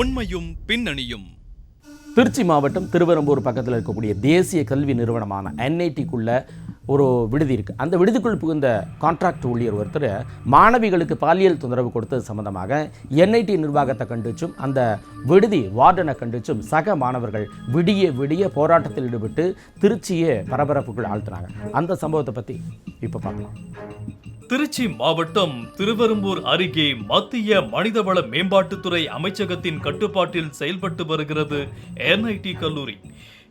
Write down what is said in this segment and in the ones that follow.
உண்மையும் பின்னணியும். திருச்சி மாவட்டம் திருவெரும்பூர் பக்கத்தில் இருக்கக்கூடிய தேசிய கல்வி நிறுவனமான என்ஐடிக்குள்ள ஒரு விடுதி இருக்குது அந்த விடுதிக்குள் புகுந்த கான்ட்ராக்ட் ஊழியர் ஒருத்தர் மாணவிகளுக்கு பாலியல் தொந்தரவு கொடுத்தது சம்பந்தமாக என்ஐடி நிர்வாகத்தை கண்டிச்சும் அந்த விடுதி வார்டனை கண்டிச்சும் சக மாணவர்கள் விடிய விடிய போராட்டத்தில் ஈடுபட்டு திருச்சியே பரபரப்புக்குள் ஆழ்த்தினாங்க. அந்த சம்பவத்தை பற்றி இப்போ பார்க்கலாம். திருச்சி மாவட்டம் திருவெரும்பூர் அருகே மத்திய மனிதவள மேம்பாட்டுத்துறை அமைச்சகத்தின் கட்டுப்பாட்டில் செயல்பட்டு வருகிறது என்ஐடி கல்லூரி.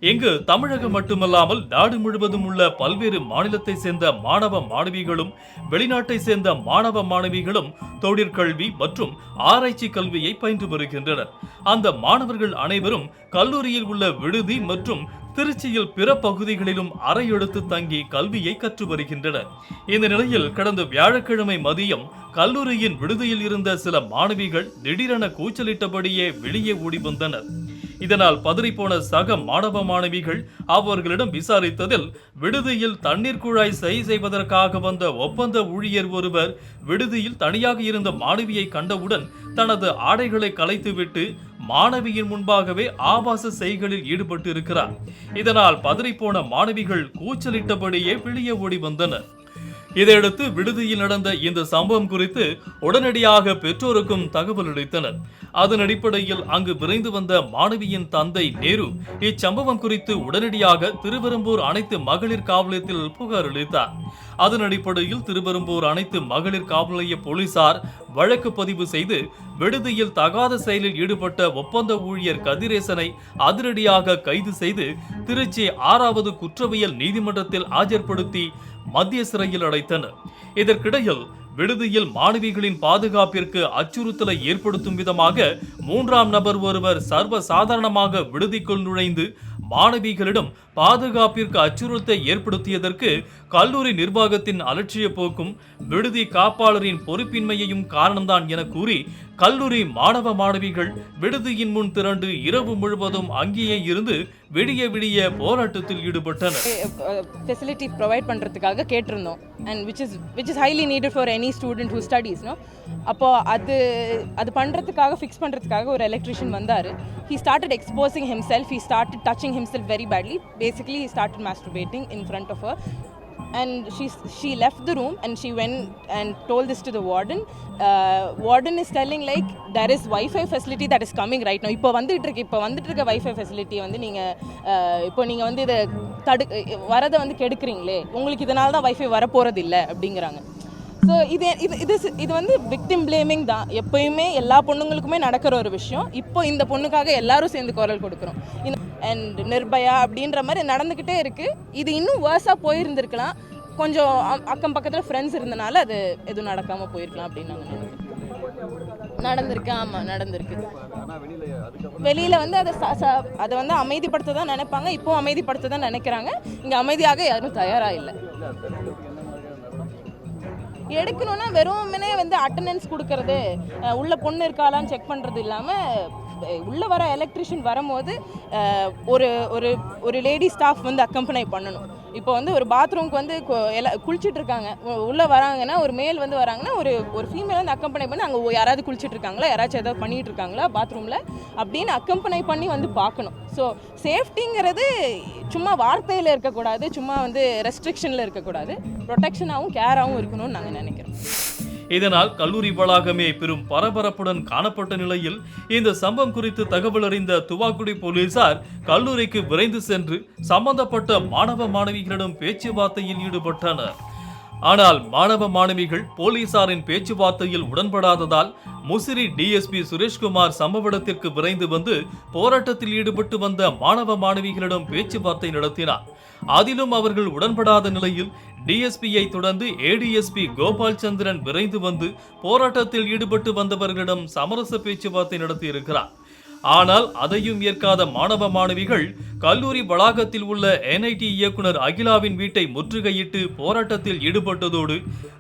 இங்கு தமிழகம் மட்டுமல்லாமல் நாடு முழுவதும் உள்ள பல்வேறு மாநிலத்தை சேர்ந்த மாணவ மாணவிகளும் வெளிநாட்டை சேர்ந்த மாணவ மாணவிகளும் தொழிற்கல்வி மற்றும் ஆராய்ச்சி கல்வியை பயின்று வருகின்றனர். அந்த மாணவர்கள் அனைவரும் கல்லூரியில் உள்ள விடுதி மற்றும் திருச்சியில் பிற பகுதிகளிலும் அறையெடுத்து தங்கி கல்வியை கற்று வருகின்றனர். இந்த நிலையில் கடந்த வியாழக்கிழமை மதியம் கல்லூரியின் விடுதியில் இருந்த சில மாணவிகள் திடீரென கூச்சலிட்டபடியே வெளியே ஓடி வந்தனர். இதனால் பதறிப்போன சக மாணவ மாணவிகள் அவர்களிடம் விசாரித்ததில் விடுதியில் தண்ணீர் குழாய் சரி செய்வதற்காக வந்த ஒப்பந்த ஊழியர் ஒருவர் விடுதியில் தனியாக இருந்த மாணவியை கண்டவுடன் தனது ஆடைகளை கலைத்துவிட்டு மாணவியின் முன்பாகவே ஆபாச செய்களில் ஈடுபட்டு இருக்கிறார் இதனால் பதறிப்போன மாணவிகள் கூச்சலிட்டபடியே வெளியே ஓடி வந்தனர். இதையடுத்து விடுதியில் நடந்த இந்த சம்பவம் குறித்து உடனடியாக பெற்றோருக்கும் தகவல் அளித்தனர். அதன் அடிப்படையில் அங்கு விரைந்து வந்த மாணவியின் தந்தை நேரு இச்சம்பவம் குறித்து உடனடியாக திருவெரும்பூர் அனைத்து மகளிர் காவலத்தில் புகார் அளித்தார். அதன் அடிப்படையில் திருவெரும்பூர் அனைத்து மகளிர் காவல் நிலைய போலீசார் வழக்கு பதிவு செய்து விடுதியில் தகாத செயலில் ஈடுபட்ட ஒப்பந்த ஊழியர் கதிரேசனை அதிரடியாக கைது செய்து திருச்சி ஆறாவது குற்றவியல் நீதிமன்றத்தில் ஆஜர்படுத்தி மத்திய சிறையில் அடைத்தனர். இதற்கிடையில் விடுதியில் மாணவிகளின் பாதுகாப்பிற்கு அச்சுறுத்தலை ஏற்படுத்தும் விதமாக மூன்றாம் நபர் ஒருவர் சர்வ சாதாரணமாக விடுதிக்குள் நுழைந்து மாணவிகளிடம் பாதுகாப்பிற்கு அச்சுறுத்தை ஏற்படுத்தியதற்கு கல்லூரி நிர்வாகத்தின் அலட்சிய போக்கும் விடுதி காப்பாளரின் பொறுப்பின்மையையும் காரணம்தான் என கூறி கல்லூரி மாணவ மாணவிகள் விடுதியின் முன் திரண்டு இரவு முழுவதும் அங்கேயே இருந்து விடிய விடிய போராட்டத்தில் ஈடுபட்டனர். ஃபெசிலிட்டி ப்ரொவைட் பண்ணுறதுக்காக கேட்டிருந்தோம். And which is which is highly needed for any student who studies no அப்போது அது அது பண்ணுறதுக்காக ஃபிக்ஸ் பண்ணுறதுக்காக ஒரு எலக்ட்ரிஷியன் வந்தார். He started exposing himself he started touching himself very badly basically he started masturbating in front of her. And she she left the room and she went and told this to the warden. Uh, warden is telling like there is wi-fi facility that is coming right now. இப்போ வந்துட்டு இருக்கு இப்போ வந்துட்டு இருக்க wifi facility வந்து நீங்கள் uh, இப்போ நீங்கள் வந்து இதை தடு வரதை வந்து கெடுக்குறீங்களே. உங்களுக்கு இதனால தான் வைஃபை வரப்போகிறது இல்லை அப்படிங்கிறாங்க. ஸோ இது இது இது இது வந்து விக்டிம் பிளேமிங் தான். எப்பயுமே எல்லா பொண்ணுங்களுக்குமே நடக்கிற ஒரு விஷயம். இப்போ இந்த பொண்ணுக்காக எல்லாரும் சேர்ந்து குரல் கொடுக்குறோம். அண்ட் நிர்பயா அப்படின்ற மாதிரி நடந்துக்கிட்டே இருக்குது இது இன்னும் வேர்ஸாக போயிருந்துருக்கலாம். கொஞ்சம் அக்கம் பக்கத்தில் ஃப்ரெண்ட்ஸ் இருந்தனால அது எதுவும் நடக்காமல் போயிருக்கலாம் அப்படின்னு நாங்கள் நடந்திருக்கு. ஆமாம் நடந்திருக்கு. வெளியில் வந்து அதை அதை வந்து அமைதிப்படுத்த தான் நினைப்பாங்க. இப்போ அமைதிப்படுத்த தான் நினைக்கிறாங்க. இங்கே அமைதியாக யாரும் தயாராக இல்லை. எடுக்கணும்னா வெறுமனே வந்து அட்டண்டன்ஸ் கொடுக்கறது உள்ள பொண்ணு இருக்காளான்னு செக் பண்ணுறது இல்லாமல் உள்ளே வர எலக்ட்ரிஷியன் வரும்போது ஒரு ஒரு ஒரு லேடி ஸ்டாஃப் வந்து அக்கம்பனை பண்ணணும். இப்போ வந்து ஒரு பாத்ரூம்க்கு வந்து கு- குளிச்சுட்டு இருக்காங்க உள்ளே வராங்கன்னா ஒரு மேல் வந்து வராங்கன்னா ஒரு ஒரு ஃபீமேல் வந்து அக்கம்பனை பண்ணி அங்கே யாராவது குளிச்சுட்டு இருக்காங்களா யாராச்சும் ஏதாவது பண்ணிட்டு இருக்காங்களா பாத்ரூமில் அப்படின்னு அக்கம்பனை பண்ணி வந்து பார்க்கணும். ஸோ சேஃப்டிங்கிறது சும்மா வார்த்தையில் இருக்கக்கூடாது சும்மா வந்து ரெஸ்ட்ரிக்ஷனில் இருக்கக்கூடாது. ப்ரொடெக்ஷனாகவும் கேராகவும் இருக்கணும்னு நாங்கள் நினைக்கிறோம். இதனால் கல்லூரி வளாகமே பெரும் பரபரப்புடன் காணப்பட்ட நிலையில் இந்த சம்பவம் குறித்து தகவல் அறிந்த துவாக்குடி போலீசார் கல்லூரிக்கு விரைந்து சென்று சம்பந்தப்பட்ட மாணவ மாணவிகளிடம் பேச்சுவார்த்தையில் ஈடுபட்டனர். ஆனால் மாணவ மாணவிகள் போலீசாரின் பேச்சுவார்த்தையில் உடன்படாததால் முசிறி டிஎஸ்பி சுரேஷ்குமார் சம்பவ இடத்திற்கு விரைந்து வந்து போராட்டத்தில் ஈடுபட்டு வந்த மாணவ மாணவிகளிடம் பேச்சுவார்த்தை நடத்தினார். அதிலும் அவர்கள் உடன்படாத நிலையில் டிஎஸ்பியை தொடர்ந்து ஏடிஎஸ்பி கோபால் சந்திரன் விரைந்து வந்து போராட்டத்தில் ஈடுபட்டு வந்தவர்களிடம் சமரச பேச்சுவார்த்தை நடத்தியிருக்கிறார். ஆனால் அதையும் ஏற்காத மாணவ மாணவிகள் கல்லூரி வளாகத்தில் உள்ள என்ஐடி இயக்குனர் அகிலாவின் வீட்டை முற்றுகையிட்டு போராட்டத்தில் ஈடுபட்டதோடு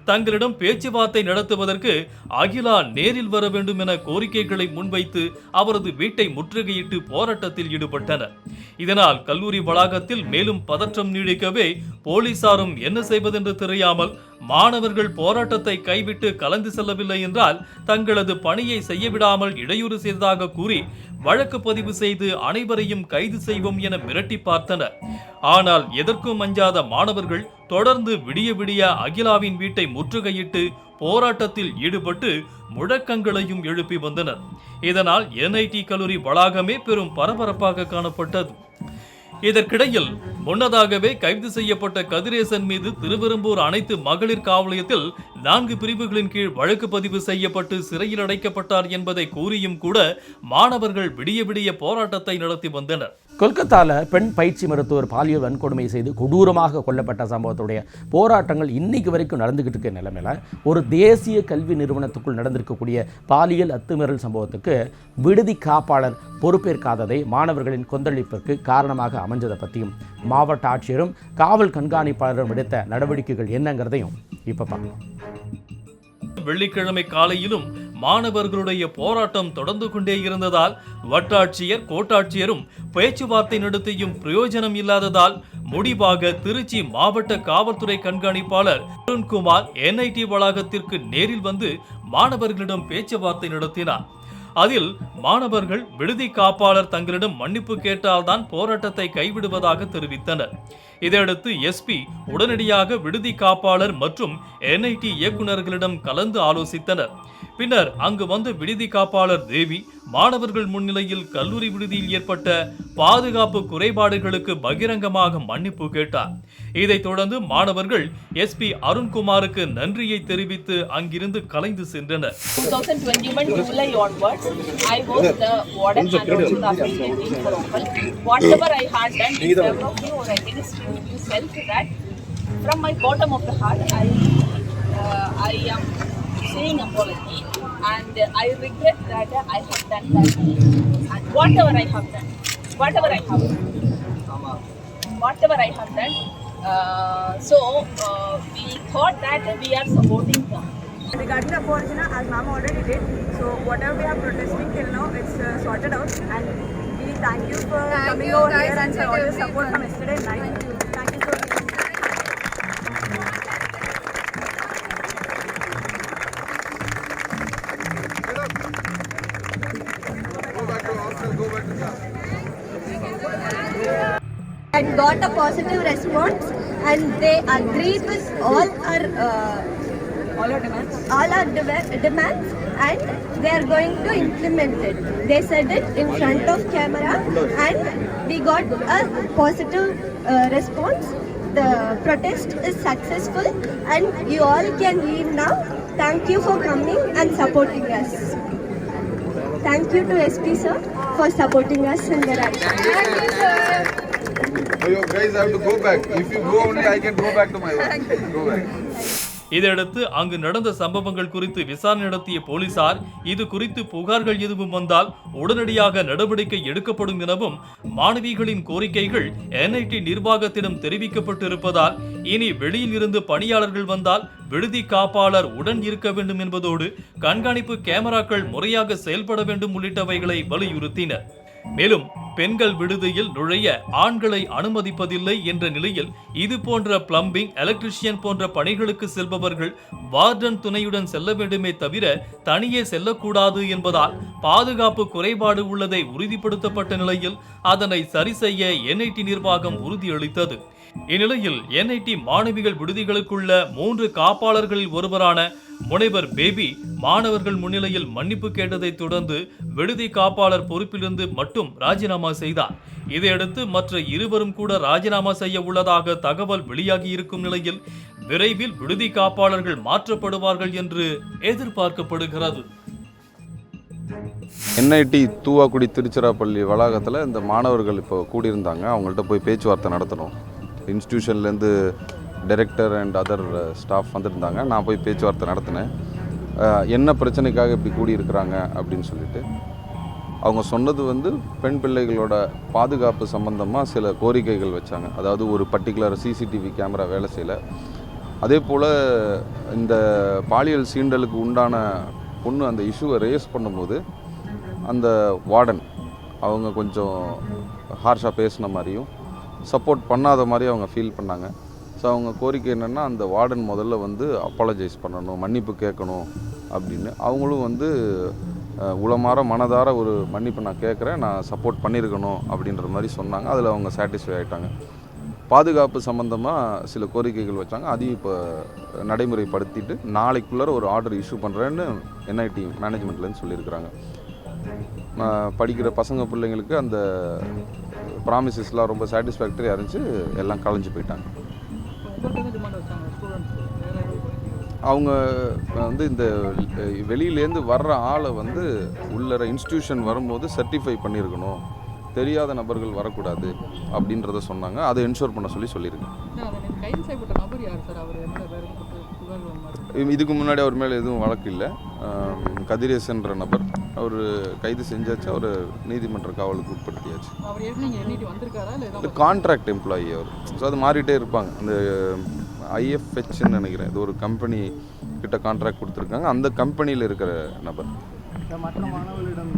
தங்களிடம் பேச்சுவார்த்தை நடத்துவதற்கு அகிலா நேரில் வர வேண்டும் என கோரிக்கைகளை முன்வைத்து அவரது வீட்டை முற்றுகையிட்டு போராட்டத்தில் ஈடுபட்டனர். இதனால் கல்லூரி வளாகத்தில் மேலும் பதற்றம் நீடிக்கவே போலீசாரும் என்ன செய்வதென்று தெரியாமல் மாணவர்கள் போராட்டத்தை கைவிட்டு கலந்து செல்லவில்லை என்றால் தங்களது பணியை செய்யவிடாமல் இடையூறு செய்ததாக கூறி வழக்கு பதிவு செய்து அனைவரையும் கைது செய்வோம் என மிரட்டி பார்த்தனர். ஆனால் எதற்கும் அஞ்சாத மாணவர்கள் தொடர்ந்து விடிய விடிய அகிலாவின் வீட்டை முற்றுகையிட்டு போராட்டத்தில் ஈடுபட்டு முழக்கங்களையும் எழுப்பி வந்தனர். இதனால் என்ஐடி கல்லூரி வளாகமே பெரும் பரபரப்பாக காணப்பட்டது. இதற்கிடையில் முன்னதாகவே கைது செய்யப்பட்ட கதிரேசன் மீது திருவெரும்பூர் அனைத்து மகளிர் காவலயத்தில் நான்கு பிரிவுகளின் கீழ் வழக்கு பதிவு செய்யப்பட்டு சிறையில் அடைக்கப்பட்டார் என்பதை கூறியும் கூட மாணவர்கள் விடிய விடிய போராட்டத்தை நடத்தி வந்தனர். கொல்கத்தால பெண் பயிற்சி மருத்துவர் பாலியல் வன்கொடுமை செய்து கொடூரமாக கொல்லப்பட்ட சம்பவத்துடைய போராட்டங்கள் இன்னைக்கு வரைக்கும் நடந்துகிட்டு இருக்க நிலைமையில் ஒரு தேசிய கல்வி நிறுவனத்துக்குள் நடந்திருக்கக்கூடிய பாலியல் அத்துமீறல் சம்பவத்துக்கு விடுதி காப்பாளர் பொறுப்பேற்காததை மாணவர்களின் கொந்தளிப்பிற்கு காரணமாக அமைஞ்சதை பற்றியும் மாவட்ட ஆட்சியரும் காவல் கண்காணிப்பாளரும் எடுத்த நடவடிக்கைகள் என்னங்கிறதையும் இப்போ பார்க்கலாம். வெள்ளிக்கிழமை காலையிலும் மாணவர்களுடைய போராட்டம் தொடர்ந்து கொண்டே இருந்ததால் வட்டாட்சியர் கோட்டாட்சியரும் பேச்சுவார்த்தை நடத்தியும் பிரயோஜனம் இல்லாததால் முடிவாக திருச்சி மாவட்ட காவல்துறை கண்காணிப்பாளர் அருண்குமார் என்ஐடி வளாகத்திற்கு நேரில் வந்து மாணவர்களிடம் பேச்சுவார்த்தை நடத்தினார். அதில் மாணவர்கள் விடுதி காப்பாளர் தங்களிடம் மன்னிப்பு கேட்டால்தான் போராட்டத்தை கைவிடுவதாக தெரிவித்தனர். இதையடுத்து எஸ்பி உடனடியாக விடுதி காப்பாளர் மற்றும் என்ஐடி இயக்குநர்களிடம் கலந்து ஆலோசித்தனர். பின்னர் அங்கு வந்த விடுதி காப்பாளர் தேவி மாணவர்கள் முன்னிலையில் கல்லூரி விடுதியில் ஏற்பட்ட பாதுகாப்பு குறைபாடுகளுக்கு பகிரங்கமாக மன்னிப்பு கேட்டார். இதைத் தொடர்ந்து மாணவர்கள் எஸ்பி அருண்குமாருக்கு நன்றியை தெரிவித்து அங்கிருந்து கலைந்து சென்றனர் 2021 July onwards, I was the warden and also the assistant dean for Opal. Whatever I had done in favor of you or against you, you felt that from my bottom of the heart, I, uh, I am saying apology and I regret that I have done that. And whatever I have done, whatever I have done, whatever I have done, uh, so uh, we thought that we are supporting them. Regarding the apology, na, as ma'am already did, so whatever we are protesting till now, it's uh, sorted out. And we thank you for coming over here and for all your support from yesterday night. And got a positive response and they agreed with all our uh, All your demands. all our de- demands and they are going to implement it. They said it in front of camera and we got a positive uh, response. The protest is successful and you all can leave now. Thank you for coming and supporting us. Thank you to SP sir for supporting us in the right. You guys have to go back. If you go only, I can go back to my work. Go back. இதையடுத்து அங்கு நடந்த சம்பவங்கள் குறித்து விசாரணை நடத்திய போலீசார் இது குறித்து புகார்கள் எதுவும் வந்தால் உடனடியாக நடவடிக்கை எடுக்கப்படும் எனவும் மாணவிகளின் கோரிக்கைகள் என்ஐடி நிர்வாகத்திடம் தெரிவிக்கப்பட்டிருப்பதால் இனி வெளியில் இருந்து பணியாளர்கள் வந்தால் விடுதி காப்பாளர் உடன் இருக்க வேண்டும் என்பதோடு கண்காணிப்பு கேமராக்கள் முறையாக செயல்பட வேண்டும் உள்ளிட்டவைகளை வலியுறுத்தினர் மேலும் பெண்கள் விடுதியில் நுழைய ஆண்களை அனுமதிப்பதில்லை என்ற நிலையில் இது போன்ற பிளம்பிங் எலக்ட்ரிஷியன் போன்ற பணிகளுக்கு செல்பவர்கள் வார்டன் துணையுடன் செல்ல வேண்டுமே தவிர தனியே செல்லக்கூடாது என்பதால் பாதுகாப்பு குறைபாடு உள்ளதை உறுதிப்படுத்தப்பட்ட நிலையில் அதனை சரி செய்ய என்ஐடி நிர்வாகம் உறுதியளித்தது. இந்நிலையில் என்ஐடி மாணவிகள் விடுதிகளுக்குள்ள மூன்று காப்பாளர்களில் ஒருவரான முனைவர் பேபி மாணவர்கள் முன்னிலையில் மன்னிப்பு கேட்டதைத் தொடர்ந்து விடுதி காப்பாளர் பொறுப்பிலிருந்து மட்டும் ராஜினாமா செய்தார். இதையடுத்து மற்ற இருவரும் கூட ராஜினாமா செய்ய உள்ளதாக தகவல் வெளியாகி இருக்கும் நிலையில் விரைவில் விடுதி காப்பாளர்கள் மாற்றப்படுவார்கள் என்று எதிர்பார்க்கப்படுகிறது. என்ஐடி தூவாக்குடி திருச்சிராப்பள்ளி வளாகத்தில் இந்த மாணவர்கள் இப்போ கூடியிருந்தாங்க. அவங்கள்ட்ட போய் பேச்சுவார்த்தை நடத்தணும். இன்ஸ்டியூஷன்லேருந்து டைரக்டர் அண்ட் அதர் ஸ்டாஃப் வந்திருந்தாங்க. நான் போய் பேச்சுவார்த்தை நடத்தினேன். என்ன பிரச்சனைக்காக இப்படி கூடியிருக்கிறாங்க அப்படின்னு சொல்லிட்டு. அவங்க சொன்னது வந்து பெண் பிள்ளைகளோட பாதுகாப்பு சம்பந்தமாக சில கோரிக்கைகள் வச்சாங்க. அதாவது ஒரு பர்டிகுலர் சிசிடிவி கேமரா வேலை செய்யலை. அதே போல் இந்த பாலியல் சீண்டலுக்கு உண்டான பொண்ணு அந்த இஷ்யூவை ரேஸ் பண்ணும்போது அந்த வார்டன் அவங்க கொஞ்சம் ஹார்ஷாக பேசின மாதிரியும் சப்போர்ட் பண்ணாத மாதிரி அவங்க ஃபீல் பண்ணாங்க. ஸோ அவங்க கோரிக்கை என்னென்னா அந்த வார்டன் முதல்ல வந்து அப்பாலஜைஸ் பண்ணணும் மன்னிப்பு கேட்கணும் அப்படின்னு. அவங்களும் வந்து உளமாற மனதார ஒரு மன்னிப்பு நான் கேட்குறேன் நான் சப்போர்ட் பண்ணியிருக்கணும் அப்படின்ற மாதிரி சொன்னாங்க. அதில் அவங்க சாட்டிஸ்ஃபை ஆகிட்டாங்க பாதுகாப்பு சம்மந்தமாக சில கோரிக்கைகள் வச்சாங்க. அதையும் இப்போ நடைமுறைப்படுத்திட்டு நாளைக்குள்ளார ஒரு ஆர்டர் இஷ்யூ பண்ணுறேன்னு என்ஐடி மேனேஜ்மெண்ட்லேருந்து சொல்லியிருக்கிறாங்க. படிக்கிற பசங்க பிள்ளைங்களுக்கு அந்த ப்ராமிசஸ்லாம் ரொம்ப சாட்டிஸ்ஃபேக்டரியாக இருந்துச்சு. எல்லாம் கலைஞ்சு போயிட்டாங்க. அவங்க வந்து இந்த வெளியிலேருந்து வர்ற ஆளை வந்து உள்ளற இன்ஸ்டியூஷன் வரும்போது சர்டிஃபை பண்ணியிருக்கணும் தெரியாத நபர்கள் வரக்கூடாது அப்படின்றத சொன்னாங்க. அதை என்ஷூர் பண்ண சொல்லி சொல்லியிருக்கேன். இதுக்கு முன்னாடி அவர் மேலே எதுவும் வழக்கு இல்லை. கதிரேசன்ற நபர் அவர் கைது செஞ்சாச்சு. அவர் நீதிமன்ற காவலுக்கு உட்படுத்தியாச்சு. கான்ட்ராக்ட் எம்ப்ளாயி அவர். ஸோ அது மாறிட்டே இருப்பாங்க. அந்த ஐஎஃப்ஹெச்ன்னு நினைக்கிறேன். இது ஒரு கம்பெனி கிட்ட கான்ட்ராக்ட் கொடுத்துருக்காங்க. அந்த கம்பெனியில் இருக்கிற நபர். மற்ற மாணவர்களிடம்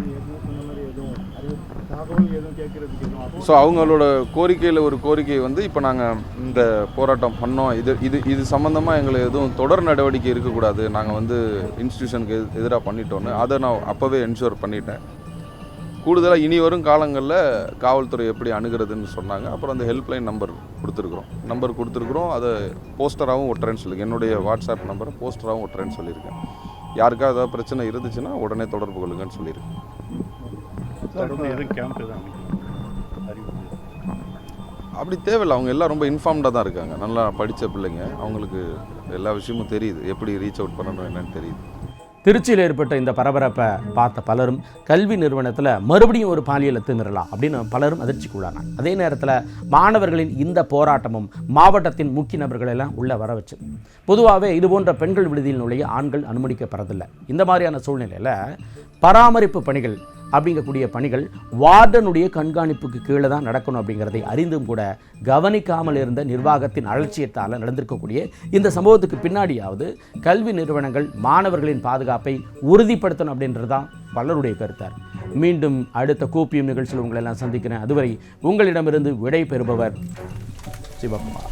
ஸோ அவங்களோட கோரிக்கையில் ஒரு கோரிக்கை வந்து இப்போ நாங்கள் இந்த போராட்டம் பண்ணோம். இது இது இது சம்மந்தமாக எங்களை எதுவும் தொடர் நடவடிக்கை இருக்கக்கூடாது. நாங்கள் வந்து இன்ஸ்டியூஷனுக்கு எதிராக பண்ணிட்டோன்னு அதை நான் அப்போவே என்ஷூர் பண்ணிட்டேன். கூடுதலாக இனி வரும் காலங்களில் காவல்துறை எப்படி அணுகிறதுன்னு சொன்னாங்க. அப்புறம் அந்த ஹெல்ப்லைன் நம்பர் கொடுத்துருக்குறோம். நம்பர் கொடுத்துருக்குறோம். அதை போஸ்டராகவும் ஒட்டுறேன்னு சொல்லியிருக்கேன். என்னுடைய வாட்ஸ்அப் நம்பரை போஸ்டராகவும் ஒட்டுறேன்னு சொல்லியிருக்கேன். யாருக்காவது ஏதாவது பிரச்சனை இருந்துச்சுன்னா உடனே தொடர்பு கொள்ளுங்கன்னு சொல்லியிருக்கேன். தொடர்ந்து எதுவும் கேம்ப் அறிவு அப்படி தேவையில்லை அவங்க எல்லாம் ரொம்ப இன்ஃபார்ம்டாக தான் இருக்காங்க. நல்லா படித்த பிள்ளைங்க. அவங்களுக்கு எல்லா விஷயமும் தெரியுது. எப்படி ரீச் அவுட் பண்ணணும் என்னன்னு தெரியுது. திருச்சியில் ஏற்பட்ட இந்த பரபரப்பை பார்த்த பலரும் கல்வி நிறுவனத்தில் மறுபடியும் ஒரு பாலியல் திமிரலாம் அப்படின்னு பலரும் அதிர்ச்சிக்குள்ளானாங்க. அதே நேரத்தில் மாணவர்களின் இந்த போராட்டமும் மாவட்டத்தின் முக்கிய நபர்களை எல்லாம் உள்ள வர வச்சு. பொதுவாகவே இது போன்ற பெண்கள் விடுதியில் நுழைய ஆண்கள் அனுமதிக்கப்படுறதில்லை. இந்த மாதிரியான சூழ்நிலையில் பராமரிப்பு பணிகள் அப்படிங்கக்கூடிய பணிகள் வார்டனுடைய கண்காணிப்புக்கு கீழே தான் நடக்கணும் அப்படிங்கிறதை அறிந்தும் கூட கவனிக்காமல் இருந்த நிர்வாகத்தின் அலட்சியத்தால் நடந்திருக்கக்கூடிய இந்த சம்பவத்துக்கு பின்னாடியாவது கல்வி நிறுவனங்கள் மாணவர்களின் பாதுகாப்பை உறுதிப்படுத்தணும் அப்படின்றது தான் பலருடைய கருத்தார். மீண்டும் அடுத்த கோப்பியம் நிகழ்ச்சியில் உங்களை எல்லாம் சந்திக்கிறேன். அதுவரை உங்களிடமிருந்து விடை பெறுபவர் சிவகுமார்.